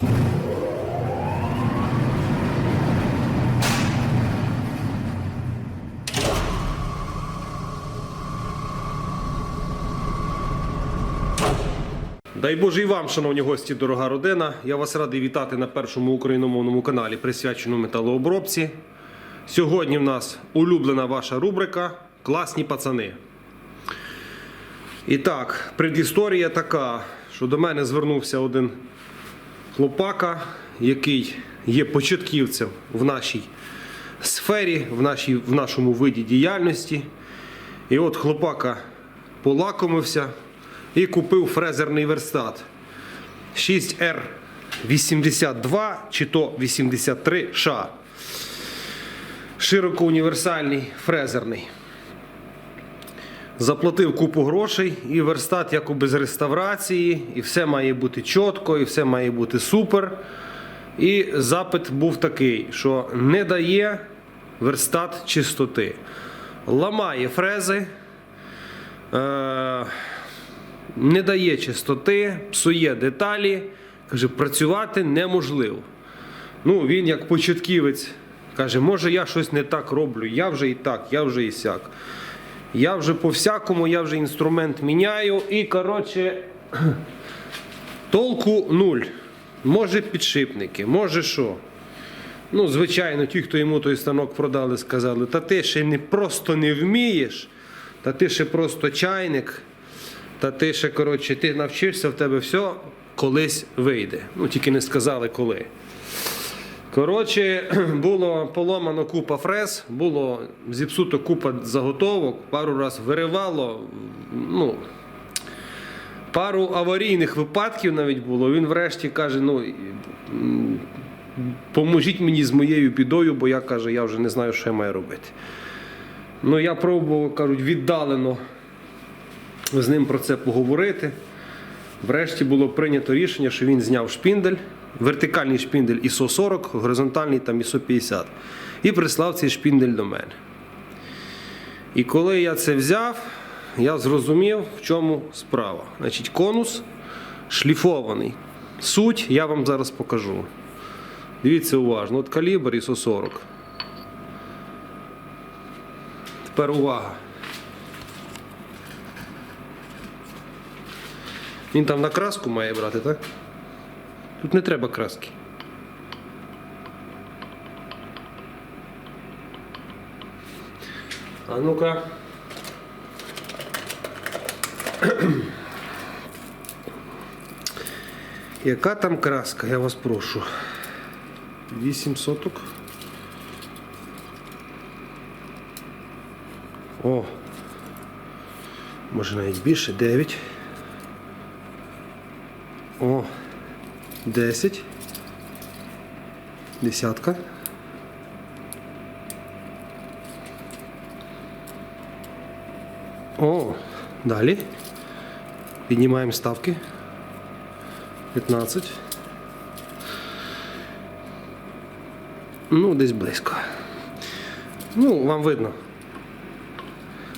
Дай Боже і вам, шановні гості, дорога родина. Я вас радий вітати на першому україномовному каналі, присвяченому металообробці. Сьогодні в нас улюблена ваша рубрика Класні пацани. І так, предісторія така, що до мене звернувся один хлопака, який є початківцем в нашій сфері, в, нашій, в нашому виді діяльності. І от хлопака полакомився і купив фрезерний верстат 6R82 чи то 83 ша. Широкоуніверсальний фрезерний. Заплатив купу грошей і верстат якоби з реставрації, і все має бути чітко, і все має бути супер. І запит був такий, що не дає верстат чистоти. Ламає фрези, е- не дає чистоти, псує деталі, каже, працювати неможливо. Ну, він як початківець каже, може я щось не так роблю, я вже і так, я вже і сяк. Я вже по всякому, я вже інструмент міняю і, коротше, толку нуль. Може підшипники, може що. Ну, звичайно, ті, хто йому той станок продали, сказали, та ти ще не просто не вмієш, та ти ще просто чайник, та ти ще, коротше, ти навчишся, в тебе все колись вийде. Ну, тільки не сказали коли. Коротше, було поломано купа фрез, було зіпсуто купа заготовок, пару раз виривало. Ну, пару аварійних випадків навіть було. Він врешті каже: ну, поможіть мені з моєю бідою, бо я каже, я вже не знаю, що я маю робити. Ну, я пробував, кажуть, віддалено з ним про це поговорити. Врешті було прийнято рішення, що він зняв шпіндель, вертикальний шпіндель ISO 40, горизонтальний там ISO 50. І прислав цей шпіндель до мене. І коли я це взяв, я зрозумів, в чому справа. Значить, конус шліфований. Суть я вам зараз покажу. Дивіться уважно, от калібр ISO 40. Тепер увага. Він там на краску має брати, так? Тут не треба краски. А ну-ка. Яка там краска, я вас прошу? 8 соток. О! Може навіть більше, 9. О, 10. Десятка. О, далі. Піднімаємо ставки. 15. Ну, десь близько. Ну, вам видно.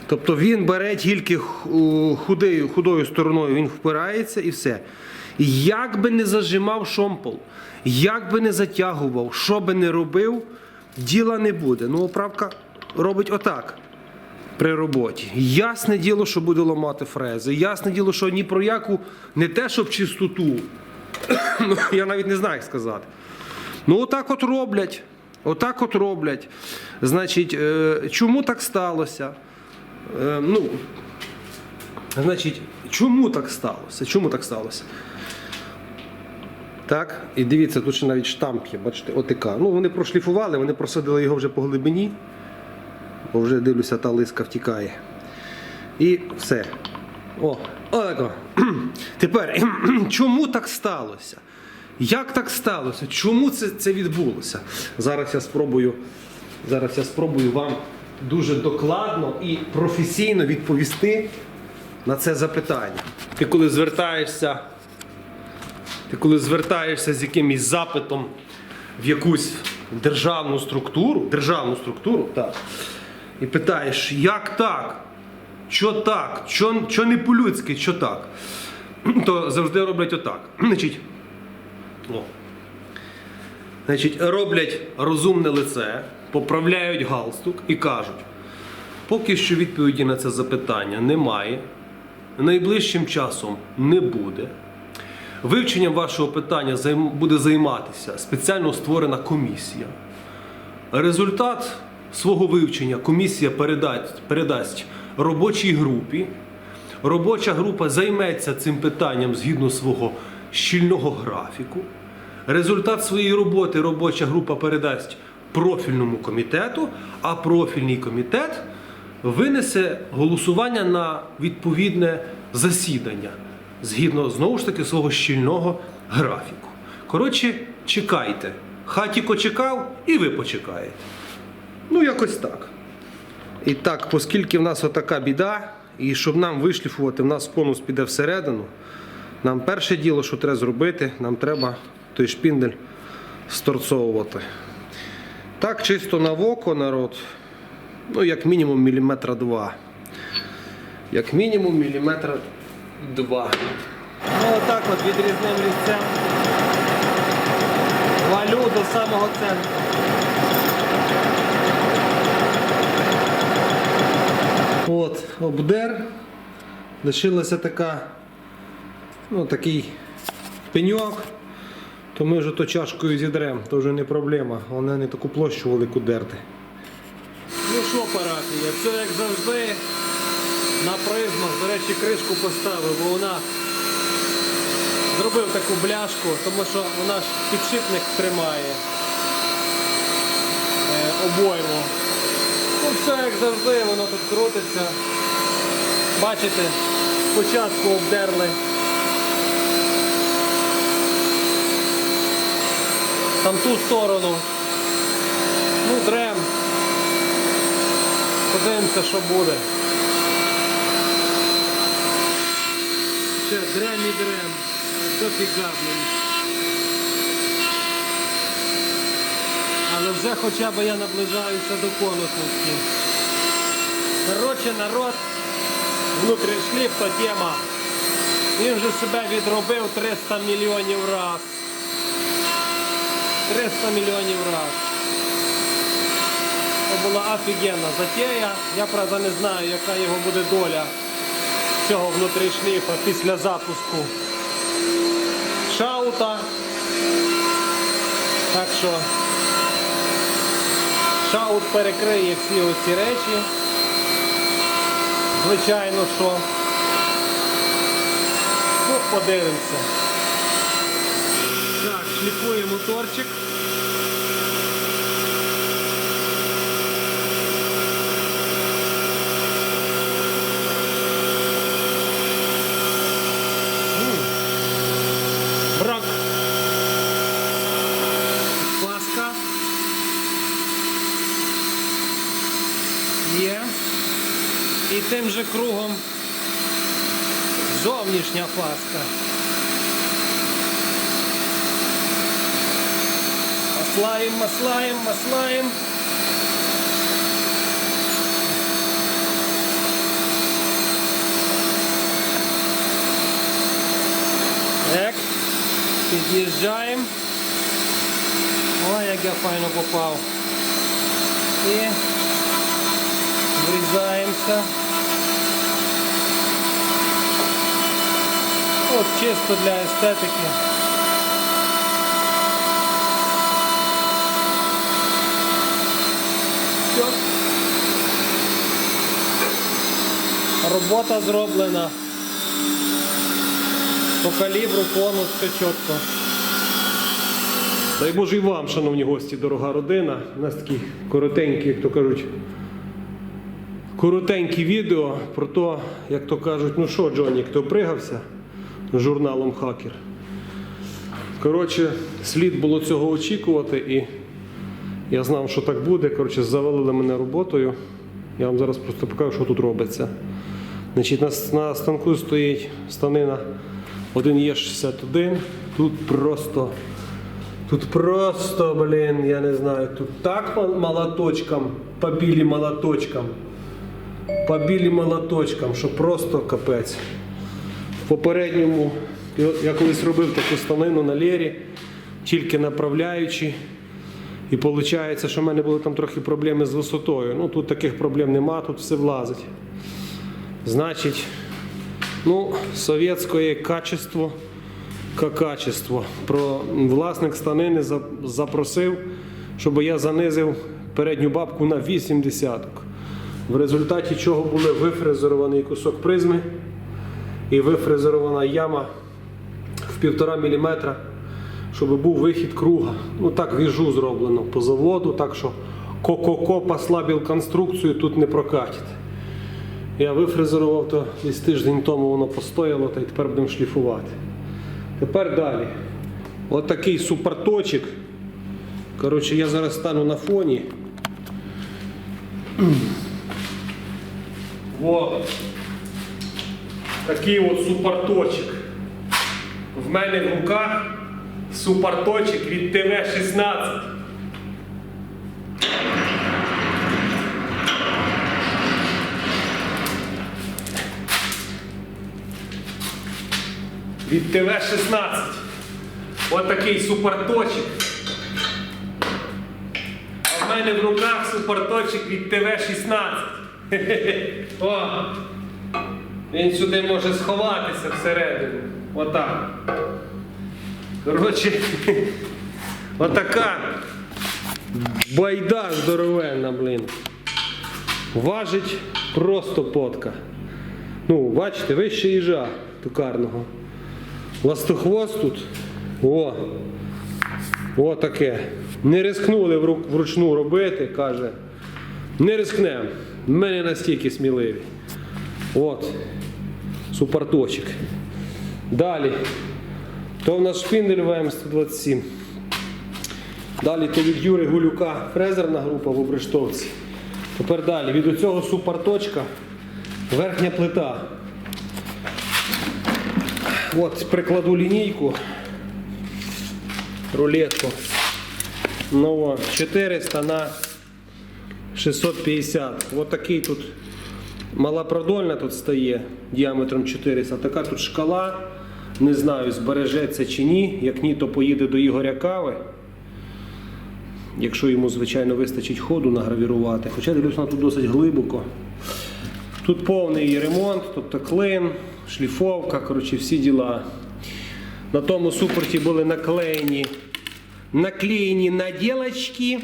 Тобто він бере тільки худою, стороною, він впирається і все. Як би не зажимав шомпол, як би не затягував, що би не робив, діла не буде. Ну, оправка робить отак при роботі. Ясне діло, що буде ламати фрези. Ясне діло, що ні про яку не те, щоб чистоту. ну, я навіть не знаю, як сказати. Ну, отак от роблять. Отак от роблять. Значить, е, чому так сталося? Е, ну, значить, чому так сталося? Чому так сталося? Так, і дивіться, тут ще навіть штамп є, бачите, ОТК. Ну, вони прошліфували, вони просадили його вже по глибині, бо вже дивлюся, та лиска втікає. І все. О, отако. Тепер, чому так сталося? Як так сталося? Чому це, це відбулося? Зараз я спробую, зараз я спробую вам дуже докладно і професійно відповісти на це запитання. Ти коли звертаєшся, ти коли звертаєшся з якимось запитом в якусь державну структуру, державну структуру, так, і питаєш, як так? Що так? Що, що не по-людськи, що так? То завжди роблять отак. Значить, о, Значить, роблять розумне лице, поправляють галстук і кажуть: поки що відповіді на це запитання немає, найближчим часом не буде. Вивченням вашого питання буде займатися спеціально створена комісія. Результат свого вивчення комісія передасть, робочій групі. Робоча група займеться цим питанням згідно свого щільного графіку. Результат своєї роботи робоча група передасть профільному комітету, а профільний комітет винесе голосування на відповідне засідання згідно знову ж таки свого щільного графіку. Коротше, чекайте. Хатіко чекав, і ви почекаєте. Ну, якось так. І так, оскільки в нас отака біда, і щоб нам вишліфувати, в нас конус піде всередину. Нам перше діло, що треба зробити, нам треба той шпіндель сторцовувати. Так, чисто на око, народ, ну, як мінімум міліметра два. Як мінімум міліметра два. Ну отак от відрізним лісцем. Валю до самого центру. От, обдер. Лишилася така, ну, такий пеньок. То ми вже то чашкою зідрем, то вже не проблема. Головне не таку площу велику дерти. Ну що, парафія, все як завжди. На призмах, до речі, кришку поставив, бо вона зробив таку бляшку, тому що вона ж підшипник тримає е, обойму. Ну все як завжди, воно тут крутиться. Бачите, спочатку обдерли. Там ту сторону. Ну, дрем. Подивимося, що буде. Ще дрем і дрем. Блін. Але вже хоча б я наближаюся до конусності. Коротше, народ, внутрішній то тема. Він же себе відробив 300 мільйонів раз. 300 мільйонів раз. Це була офігенна затея. Я правда не знаю, яка його буде доля цього внутрішніпа після запуску шаута. Так що шаут перекриє всі оці речі. Звичайно, що. Ну, подивимося. Так, шліфує моторчик. Брак. Паска. Є. І тим же кругом зовнішня паска. Маслаєм, маслаєм, маслаєм. Так. Під'їжджаємо. Ой, як я файно попав. І врізаємося. От чисто для естетики. Все. Робота зроблена. По калібру конус все чітко. Дай Боже і вам, шановні гості, дорога родина. У нас такі коротенькі, як то кажуть, коротенькі відео про те, як то кажуть, ну що, Джонні, хто пригався журналом Хакер. Коротше, слід було цього очікувати, і я знав, що так буде. Коротше, завалили мене роботою. Я вам зараз просто покажу, що тут робиться. Значить, на, на станку стоїть станина 1Е61. Тут просто Тут просто, блін, я не знаю, тут так мол- молоточком, побили молоточком, побили молоточком, що просто капець. В попередньому я- колись робив таку станину на лері, тільки направляючи, І виходить, що в мене були там трохи проблеми з висотою. Ну тут таких проблем нема, тут все влазить. Значить, ну, совєтське качество ка качество. Про власник станини запросив, щоб я занизив передню бабку на 8 десяток. В результаті чого були вифрезерований кусок призми і вифрезерована яма в 1,5 мм, щоб був вихід круга. Ну так віжу зроблено по заводу, так що ко-ко-ко послабив конструкцію, тут не прокатить. Я вифрезерував то десь тиждень тому воно постояло, та й тепер будемо шліфувати. Тепер далі. От такий суперточик. Коротше, я зараз стану на фоні. О, такий от суперточик. В мене в руках суперточик від ТВ-16. Від ТВ-16. От такий суперточик. А в мене в руках суперточик від ТВ-16. Хе-хе-хе. О! Він сюди може сховатися всередину. Отак. Коротше, отака байда здоровенна, блін. Важить просто потка. Ну, бачите, вище їжа токарного. Ластохвост тут. О. О таке. Не рискнули вручну робити, каже. Не рискнемо. Ми не настільки сміливі. От. Суперточик. Далі. То в нас шпіндель ВМ-127. Далі то від Юри Гулюка фрезерна група в Обрештовці. Тепер далі. Від оцього суперточка верхня плита. От прикладу лінійку. Рулетку. Ну, о, 400 на 650. От такий тут малопродольна тут стає діаметром 400. Така тут шкала. Не знаю, збережеться чи ні. Як ні, то поїде до Ігоря Кави. Якщо йому, звичайно, вистачить ходу награвірувати. Хоча дивлюсь, вона тут досить глибоко. Тут повний ремонт, тобто клин, шліфовка, коротше, всі діла. На тому супорті були наклеєні, наклеєні наділочки.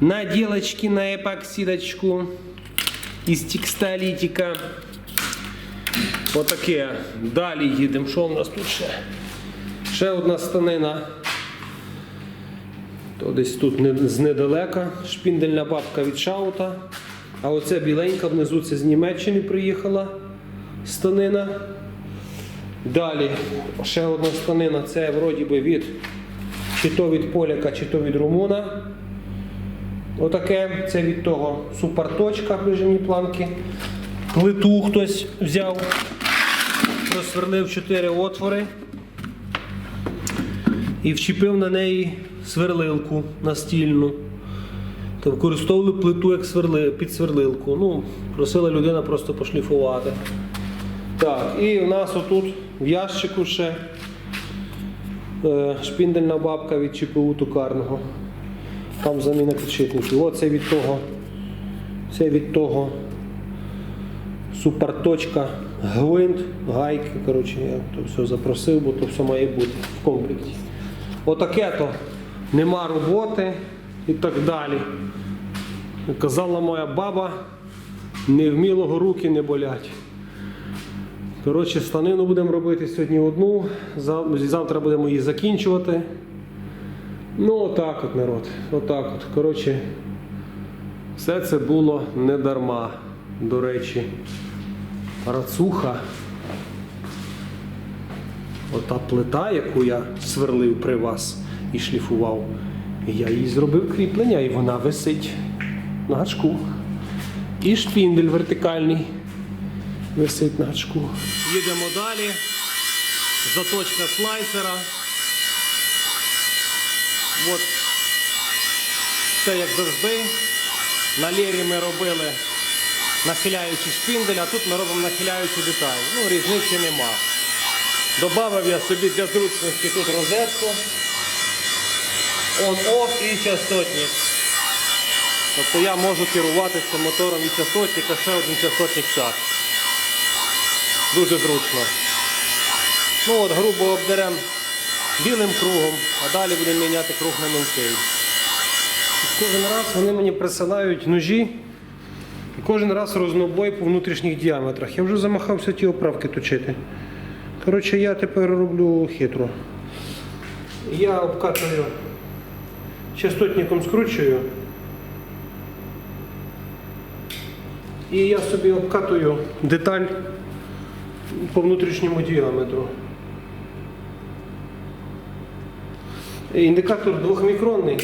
Наделочки на эпоксидочку із текстолітика. Отаке. Далі їдемо. Що у нас тут ще? Ще одна станина. То десь тут не- знедалека. Шпіндельна бабка від шаута. А оця біленька внизу це з Німеччини приїхала станина. Далі ще одна станина. Це вроді би від чи то від поляка, чи то від румуна. Отаке, це від того суперточка прижимні планки. Плиту хтось взяв, просверлив 4 отвори і вчепив на неї сверлилку настільну. Та використовували плиту як сверли, під сверлилку. Ну, просила людина просто пошліфувати. Так, і в нас отут в ящику ще е, шпіндельна бабка від ЧПУ токарного. Там заміна підшипників. Оце від того. Це від того суперточка, гвинт, гайки. Коротше, я то все запросив, бо то все має бути в комплекті. Отаке то нема роботи і так далі. Казала моя баба, невмілого руки не болять. Коротше, станину будемо робити сьогодні одну, завтра будемо її закінчувати. Ну, отак от, народ. Отак от. Коротше, все це було не дарма. До речі, рацуха. Ота плита, яку я сверлив при вас і шліфував, я їй зробив кріплення, і вона висить на гачку. І шпіндель вертикальний висить на гачку. Їдемо далі. Заточка слайсера. От це як завжди. На лєрі ми робили нахиляючи шпіндель, а тут ми робимо нахиляючу деталь. Ну, різниці нема. Добавив я собі для зручності тут розетку. On-off і частотник. Тобто я можу керувати цим мотором від частотника, ще один частотник так. Дуже зручно. Ну от, грубо обдеремо білим кругом, а далі будемо міняти круг на мілкий. Кожен раз вони мені присилають ножі. І кожен раз рознобой по внутрішніх діаметрах. Я вже замахався ті оправки точити. Коротше, я тепер роблю хитро. Я обкатую частотником скручую. І я собі обкатую деталь по внутрішньому діаметру. Індикатор двохмікронний.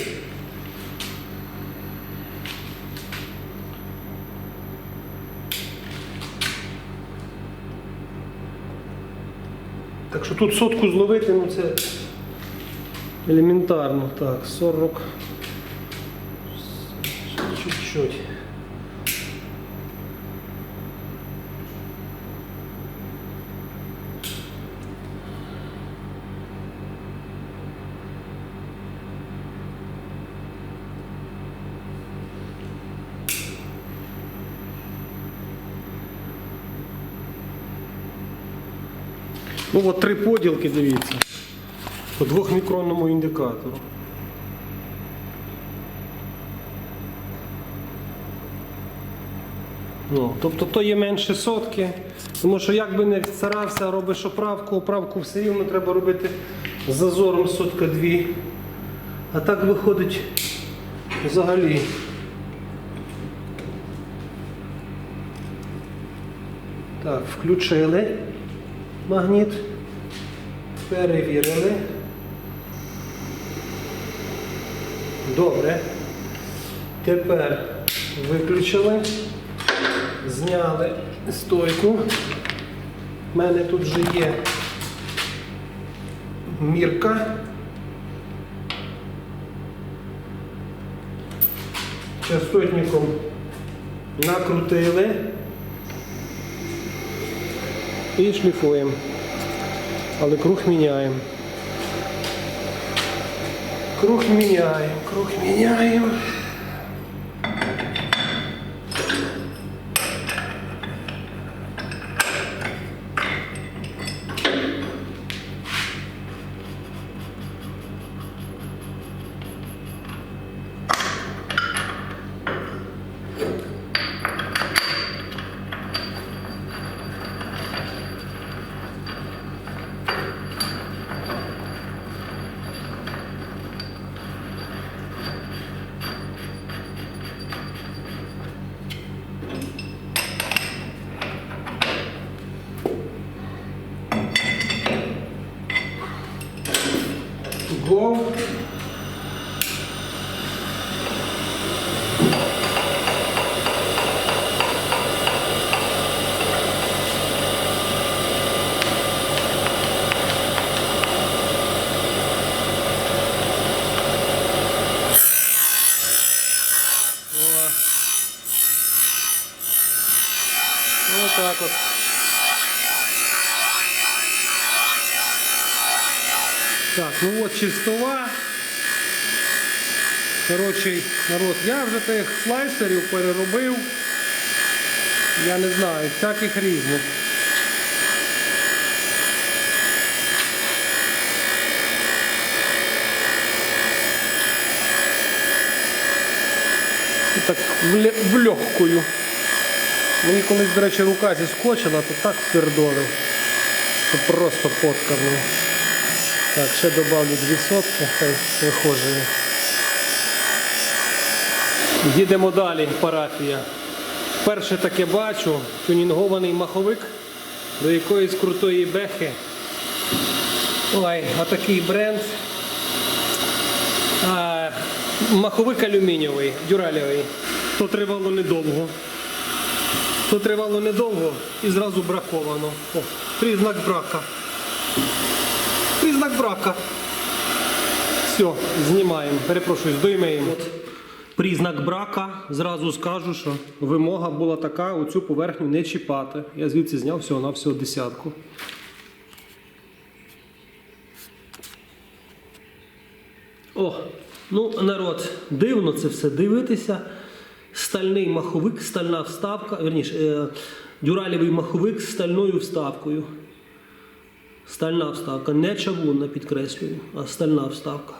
Так що тут сотку зловити, ну це елементарно. Так, 40. Чуть-чуть. Ну от три поділки, дивіться. По двохмікронному індикатору. Ну, тобто то є менше сотки. Тому що як би не старався, робиш оправку, оправку все рівно треба робити з зазором сотка дві. А так виходить взагалі. Так, включили магніт. Перевірили. Добре. Тепер виключили, зняли стойку. У мене тут вже є мірка. Частотником накрутили і шліфуємо. Але круг міняємо. Круг меняем, круг міняємо. Ну от чистова. Коротше, народ, я вже тих слайсерів переробив. Я не знаю, всяких різних. Так в, ле- легкую. Мені колись, до речі, рука зіскочила, то так пердолив, що просто подкарнув. Так, ще добавлю дві сотки, хай вихожує. Їдемо далі, парафія. Перше таке бачу, тюнінгований маховик до якоїсь крутої бехи. Ой, отакий бренд. А, маховик алюмінієвий, дюралєвий. То тривало недовго. То тривало недовго і зразу браковано. О, признак брака. Брака. Все, знімаємо. Перепрошую, здоймаємо. Признак брака, зразу скажу, що вимога була така, оцю поверхню не чіпати. Я звідси зняв всього на всього десятку. О, Ну, народ, дивно це все дивитися. Стальний маховик, стальна вставка, верніше, е, дюралєвий маховик з стальною вставкою. Стальна вставка, не чавунна, підкреслюю, а стальна вставка.